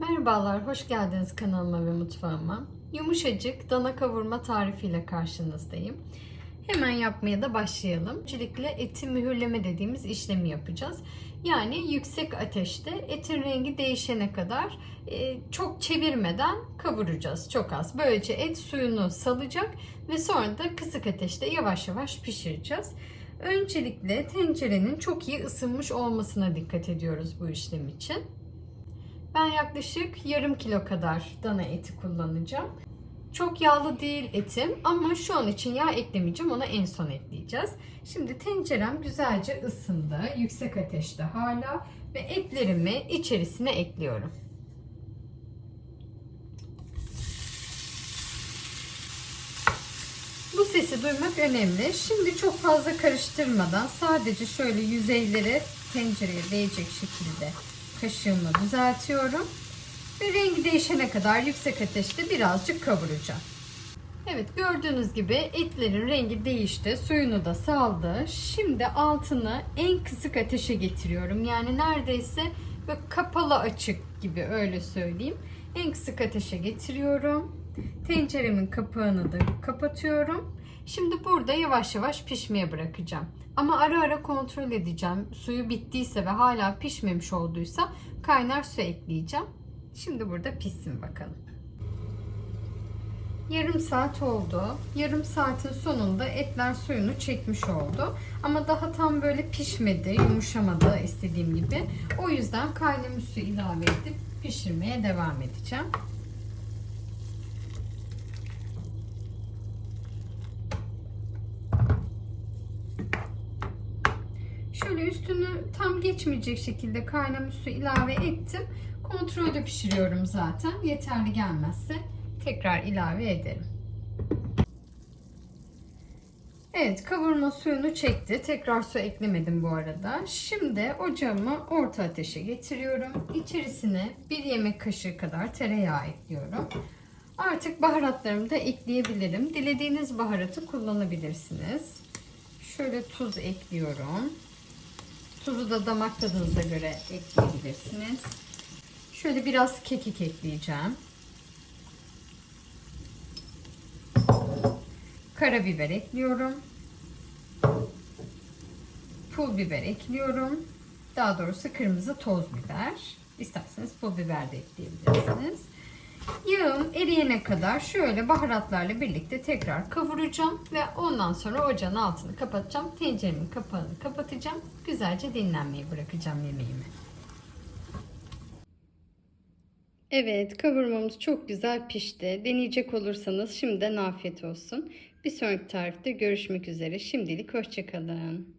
Merhabalar, hoş geldiniz kanalıma ve mutfağıma. Yumuşacık dana kavurma tarifiyle karşınızdayım. Hemen yapmaya da başlayalım. Öncelikle eti mühürleme dediğimiz işlemi yapacağız. Yani yüksek ateşte etin rengi değişene kadar e, çok çevirmeden kavuracağız çok az. Böylece et suyunu salacak ve sonra da kısık ateşte yavaş yavaş pişireceğiz. Öncelikle tencerenin çok iyi ısınmış olmasına dikkat ediyoruz bu işlem için. Ben yaklaşık yarım kilo kadar dana eti kullanacağım. Çok yağlı değil etim ama şu an için yağ eklemeyeceğim. Onu en son ekleyeceğiz. Şimdi tencerem güzelce ısındı. Yüksek ateşte hala ve etlerimi içerisine ekliyorum. Bu sesi duymak önemli. Şimdi çok fazla karıştırmadan sadece şöyle yüzeyleri tencereye değecek şekilde kaşığımla düzeltiyorum. Ve rengi değişene kadar yüksek ateşte birazcık kavuracağım. Evet gördüğünüz gibi etlerin rengi değişti. Suyunu da saldı. Şimdi altını en kısık ateşe getiriyorum. Yani neredeyse böyle kapalı açık gibi öyle söyleyeyim. En kısık ateşe getiriyorum. Tenceremin kapağını da kapatıyorum. Şimdi burada yavaş yavaş pişmeye bırakacağım. Ama ara ara kontrol edeceğim. Suyu bittiyse ve hala pişmemiş olduysa kaynar su ekleyeceğim. Şimdi burada pişsin bakalım. Yarım saat oldu. Yarım saatin sonunda etler suyunu çekmiş oldu. Ama daha tam böyle pişmedi, yumuşamadı istediğim gibi. O yüzden kaynamış su ilave edip pişirmeye devam edeceğim. Şöyle üstünü tam geçmeyecek şekilde kaynamış su ilave ettim. Kontrollü pişiriyorum zaten. Yeterli gelmezse tekrar ilave ederim. Evet kavurma suyunu çekti. Tekrar su eklemedim bu arada. Şimdi ocağımı orta ateşe getiriyorum. İçerisine bir yemek kaşığı kadar tereyağı ekliyorum. Artık baharatlarımı da ekleyebilirim. Dilediğiniz baharatı kullanabilirsiniz. Şöyle tuz ekliyorum. Tuzu da damak tadınıza göre ekleyebilirsiniz. Şöyle biraz kekik ekleyeceğim. Karabiber ekliyorum. Pul biber ekliyorum. Daha doğrusu kırmızı toz biber. İsterseniz pul biber de ekleyebilirsiniz. Yağım eriyene kadar şöyle baharatlarla birlikte tekrar kavuracağım ve ondan sonra ocağın altını kapatacağım. Tenceremin kapağını kapatacağım. Güzelce dinlenmeye bırakacağım yemeğimi. Evet kavurmamız çok güzel pişti. Deneyecek olursanız şimdiden afiyet olsun. Bir sonraki tarifte görüşmek üzere. Şimdilik hoşçakalın.